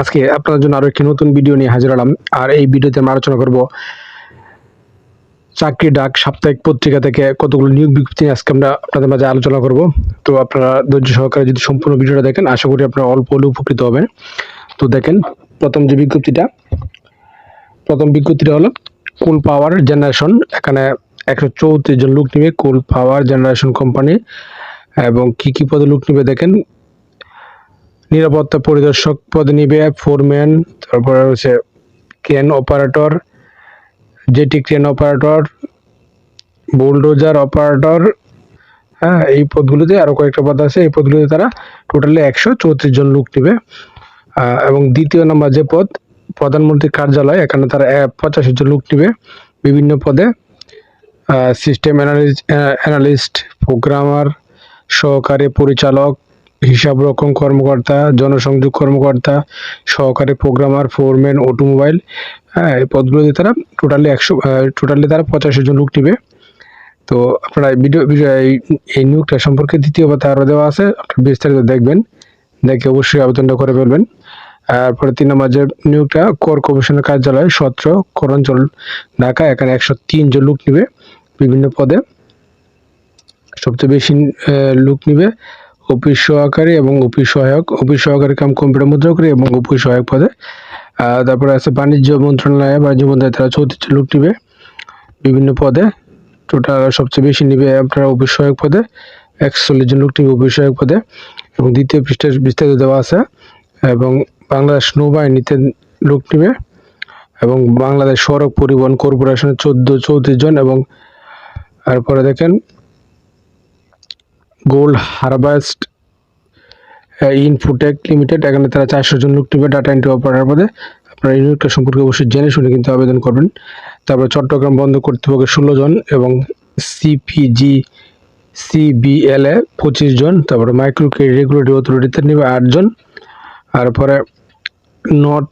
আজকে আপনাদের জন্য আরও একটি নতুন ভিডিও নিয়ে হাজির হলাম। আর এই ভিডিওতে আমি আলোচনা করব চাকরি ডাক, সাপ্তাহিক পত্রিকা থেকে কতগুলো নিয়োগ বিজ্ঞপ্তি আজকে আমরা আপনাদের মাঝে আলোচনা করব। তো আপনারা ধৈর্য সহকারে যদি সম্পূর্ণ ভিডিওটা দেখেন, আশা করি আপনারা অল্প হলেও উপকৃত হবেন। তো দেখেন, প্রথম যে বিজ্ঞপ্তিটা, প্রথম বিজ্ঞপ্তিটা হলো কুল পাওয়ার জেনারেশন। এখানে একশো চৌত্রিশ জন লোক নিবে কুল পাওয়ার জেনারেশন কোম্পানি। এবং কি কি পদে লোক নিবে দেখেন নিরাপত্তা পরিদর্শক পদ নিবে ফোরম্যান তারপরে হচ্ছে crane operator jetty crane operator bulldozer operator হ্যাঁ এই পদগুলোতে আরও কয়েকটা পদ আছে। এই পদগুলোতে তারা টোটালি একশো চৌত্রিশ জন লোক নেবে। এবং দ্বিতীয় নম্বর যে পদ প্রধানমন্ত্রীর কার্যালয়, এখানে তারা পঁচাশি জন লোক নেবে বিভিন্ন পদে। সিস্টেম অ্যানালিস্ট প্রোগ্রামার সহকারী পরিচালক হিসাবরক্ষণ কর্মকর্তা, জনসংযোগ কর্মকর্তা, সহকারী প্রোগ্রামার ফোরম্যান অটোমোবাইল হ্যাঁ এই পদগুলোতে তারা টোটালি একশো টোটালি তারা পঁচাশি জন লোক নেবে। তো আপনারা ভিডিও এই নিয়োগটা সম্পর্কে দ্বিতীয় কথা আরও দেওয়া আছে, আপনারা বিস্তারিত দেখবেন। দেখে অবশ্যই আবেদনটা করে ফেলবেন। তারপরে তিন নম্বর যে নিয়োগটা, কর কমিশনের কার্যালয়, সত্র করাঞ্চল ঢাকা, এখানে একশো তিন জন লোক নিবে বিভিন্ন পদে। সবচেয়ে বেশি লোক নিবে। অফিস সহকারী এবং অফিস সহায়ক। অফিস সহকারী কাম কম্পিউটার মুদ্রাকারী এবং অফিস সহায়ক পদে। তারপরে আছে বাণিজ্য মন্ত্রণালয়ে বাণিজ্য মন্ত্রণালয়ে তারা চৌত্রিশ লোক নিবে বিভিন্ন পদে। টোটাল সবচেয়ে বেশি নিবে আপনারা অফিস সহায়ক পদে। একচল্লিশ জন লোক নিবে অফিস সহায়ক পদে। এবং দ্বিতীয় পৃষ্ঠে বিস্তারিত দেওয়া আছে। এবং বাংলাদেশ নৌবাহিনীতে লোক নিবে। এবং বাংলাদেশ সড়ক পরিবহন কর্পোরেশনের চোদ্দ, চৌত্রিশ জন এবং তারপরে দেখেন গোল্ড হারভেস্ট ইনফোটেক লিমিটেড, এখানে তারা চারশো জন লোক নেবে ডাটা এন্ট্রি অপারেটর পদে। আপনারা নিয়োগটা সম্পর্কে অবশ্যই জেনে শুনে কিন্তু আবেদন করবেন। তারপরে চট্টগ্রাম বন্ধ কর্তৃপক্ষের ষোলো জন এবং সিপিজি সিবিএলএ পঁচিশ জন। তারপরে মাইক্রো ক্রেডিট রেগুলেটরি অথরিটিতে নেবে আটজন তারপরে নর্থ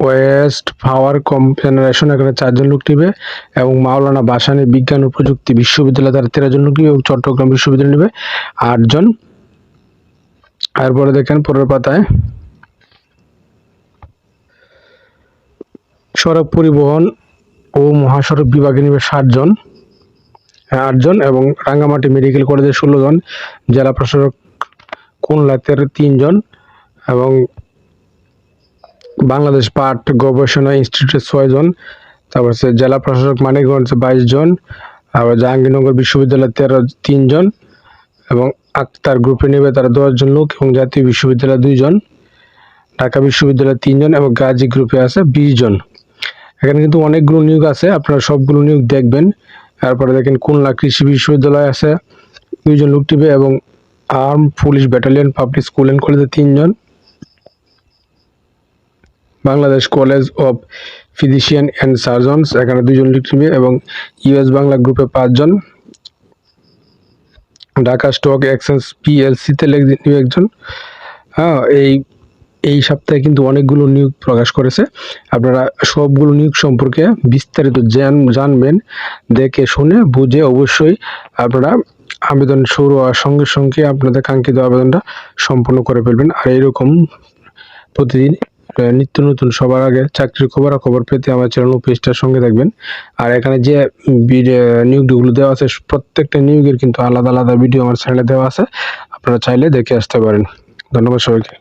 ওয়েস্ট পাওয়ার কম জেনারেশন এখানে চারজন লোক নেবে এবং মাওলানা বাসানি বিজ্ঞান ও প্রযুক্তি বিশ্ববিদ্যালয়, তারা তেরো জন লোক নেবে এবং চট্টগ্রাম বিশ্ববিদ্যালয় নেবে আটজন। তারপরে দেখেন পরের পাতায়। সড়ক পরিবহন ও মহাসড়ক বিভাগে নেবে ষাটজন আটজন এবং রাঙ্গামাটি মেডিকেল কলেজে ষোলো জন জেলা প্রশাসক খুলনাতের তিনজন এবং বাংলাদেশ পাট গবেষণা ইনস্টিটিউটের ছয়জন তারপর হচ্ছে জেলা প্রশাসক মানিকগঞ্জ বাইশ জন আবার জাহাঙ্গীরনগর বিশ্ববিদ্যালয় তেরো তিনজন এবং আক্তার গ্রুপে নেবে তারা দশজন লোক এবং জাতীয় বিশ্ববিদ্যালয় দুইজন ঢাকা বিশ্ববিদ্যালয় তিনজন এবং গাজী গ্রুপে আছে বিশ জন। এখানে কিন্তু অনেকগুলো নিয়োগ আছে, আপনারা সবগুলো নিয়োগ দেখবেন। তারপরে দেখেন খুলনা কৃষি বিশ্ববিদ্যালয় আছে, দুইজন লোক টিবে এবং arm police battalion public school and কলেজে তিনজন Bangladesh college of physician and surgeons এখানে দুজন লোক টিবে এবং ইউএস বাংলা গ্রুপে পাঁচজন। ঢাকা স্টক এক্সচেঞ্জ পিএলসিতে নিবে একজন। হ্যাঁ এই এই সপ্তাহে কিন্তু অনেকগুলো নিয়োগ প্রকাশ করেছে। আপনারা সবগুলো নিয়োগ সম্পর্কে বিস্তারিত জান, জানবেন, দেখে শুনে, বুঝে অবশ্যই আপনারা আবেদন শুরু হওয়ার সঙ্গে সঙ্গে আপনাদের কাঙ্ক্ষিত আবেদনটা সম্পন্ন করে ফেলবেন। আর এরকম প্রতিদিন নিত্য নতুন সবার আগে চাকরির খবর খবর পেতে আমার চ্যানেল পেজটার সঙ্গে থাকবেন। আর এখানে যে নিয়োগগুলো দেওয়া আছে, প্রত্যেকটা নিয়োগের কিন্তু আলাদা আলাদা ভিডিও আমার চ্যানেলে দেওয়া আছে। আপনারা চাইলে দেখে আসতে পারেন। ধন্যবাদ সবাইকে।